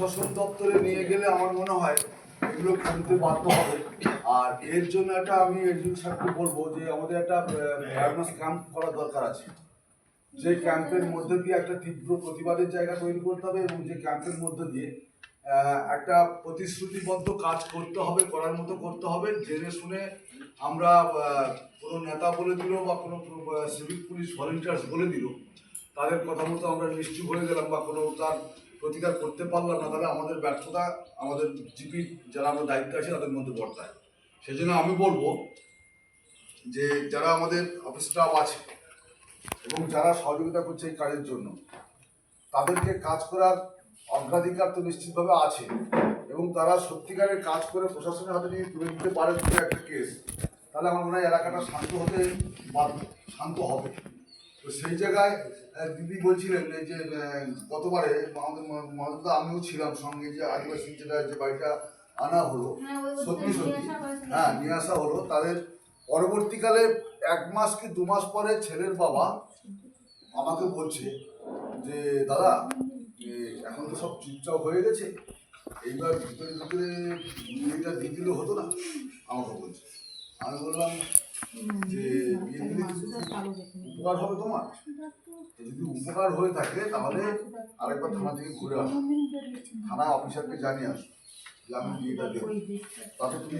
প্রশাসন দপ্তরে নিয়ে গেলে আমার মনে হয় এগুলো খুলতে বাধ্য হবে। আর এর জন্য একটা আমি এডিট স্যারকে বলব যে আমাদের একটা অ্যাওয়ারনেস ক্যাম্প করা দরকার আছে। যে ক্যাম্পের মধ্যে দিয়ে একটা তীব্র প্রতিবাদের জায়গা তৈরি করতে হবে এবং যে ক্যাম্পের মধ্যে দিয়ে একটা প্রতিশ্রুতিবদ্ধ কাজ করতে হবে, করার মতো করতে হবে। জেনে শুনে আমরা কোনো নেতা বলে দিল বা কোনো সিভিক পুলিশ ভলেন্টিয়ার্স বলে দিল, তাদের কথা মতো আমরা নিশ্চুপ হয়ে গেলাম বা কোনো তার প্রতিকার করতে পারলাম না তাহলে আমাদের ব্যর্থতা, আমাদের জিপি যারা আমরা দায়িত্বে আছে তাদের মধ্যে বর্তায়। সেজন্য আমি বলব যে যারা আমাদের অফিস স্টাফ আছে এবং যারা সহযোগিতা করছে এই কাজের জন্য, তাদেরকে কাজ করার অগ্রাধিকার তো নিশ্চিতভাবে আছে এবং তারা সত্যিকারের কাজ করে প্রশাসনের হাতে যদি তুলে দিতে পারে একটা কেস তাহলে আমার মনে হয় এলাকাটা শান্ত হতে বাধ্য, শান্ত হবে। তো সেই জায়গায় দিদি বলছিলেন যে গতবারে আমাদের মদত আমিও ছিলাম সঙ্গে যে আদিবাসী যেটা যে বাড়িটা আনা হলো হ্যাঁ, সত্যি সত্যি। হ্যাঁ নিয়ে আসা হলো। তাদের পরবর্তীকালে এক মাস কি দু মাস পরে ছেলের বাবা আমাকে বলছে যে দাদা এখন তো সব চুপচাপ হয়ে গেছে। এইবার ভিতরে ভিতরে বিয়েটা দিয়ে দিলে হতো না? আমাকে বলছে। আমি বললাম যে উপকার হবে তোমার? যদি উপকার হয়ে থাকে, তাহলে আরেকবার থানা থেকে ঘুরে আসো। থানা অফিসারকে জানিয়ে আসো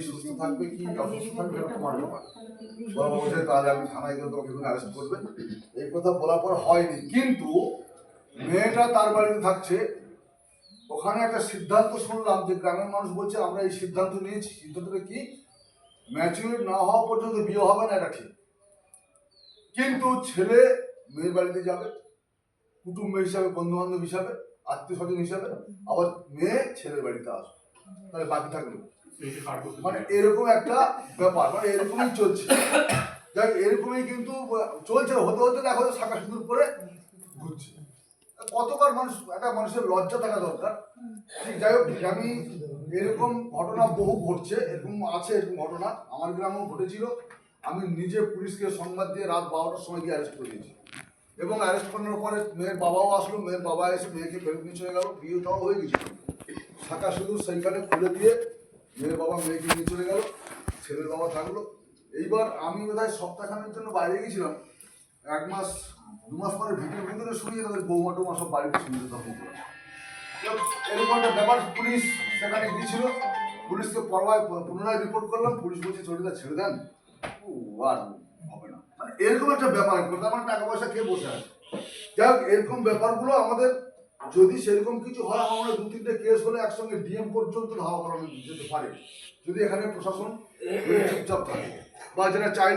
সুস্থ থাকবে কি থাকবে আমি থানায় তোমাকে এখানে অ্যারেস্ট করবে। এই কথা বলার পর হয়নি, কিন্তু মেয়েটা তার বাড়িতে থাকছে। ওখানে একটা সিদ্ধান্ত শুনলাম যে গ্রামের মানুষ বলছে, আমরা এই সিদ্ধান্ত নিয়েছি। সিদ্ধান্তটা কি? ম্যাচুরিট না হওয়া পর্যন্ত বিয়ে হবে না, এটা ঠিক। কিন্তু ছেলে মেয়ের বাড়িতে যাবে, কুটুম্ব হিসাবে বন্ধু বান্ধব হিসাবে আত্মীয় স্বজন হিসাবে, আবার মেয়ে ছেলের বাড়িতে আসবে। তাহলে বাকি থাকল। মানে এরকম একটা ব্যাপার মানে এরকমই চলছে। যাক, এরকমই কিন্তু, চলছে, হতে হতে দেখো শাখা সিঁদুর পরে ঘুরছে। কতবার মানুষ, একটা মানুষের লজ্জা থাকা দরকার। ঠিক, যাই হোক, আমি এরকম ঘটনা বহু ঘটছে, এরকম আছে এরকম ঘটনা। আমার গ্রামেও ঘটেছিল। আমি নিজে পুলিশকে সংবাদ দিয়ে রাত বারোটার সময় গিয়ে অ্যারেস্ট দিয়েছি। এবং অ্যারেস্ট করানোর পরে মেয়ের বাবাও আসলো, মেয়ের বাবা এসে মেয়েকে ফেরত নিয়ে চলে গেল বিয়ে তাও হয়ে গেছিল শাখা শুধু সেইখানে খুলে দিয়ে মেয়ের বাবা মেয়েকে নিয়ে চলে গেল, ছেলের বাবা থাকল। এইবার আমি বোধহয় সপ্তাহখানের জন্য বাইরে গেছিলাম এক মাস, দু মাস পরে ভিতরে ভিতরে শুনিয়ে তাদের বৌমা টৌমা সব বাড়িতে শুনতে করে এরকম একটা ব্যাপার, পুলিশ সেখানে গিয়েছিল। পুলিশকে পরবায় পুনরায় রিপোর্ট করলাম। পুলিশ বলছে চরিদা ছেড়ে দেন। আর মানে এরকম একটা ব্যাপার আমার টাকা পয়সা কে বসে আছে যাই এরকম ব্যাপারগুলো আমাদের যদি সেরকম কিছু হয় আমার দু তিনটে কেস হলে একসঙ্গে ডিএম পর্যন্ত ধাওয়া করানো যেতে পারে যদি এখানে প্রশাসন চুপচাপ থাকে বা যেটা চাইলে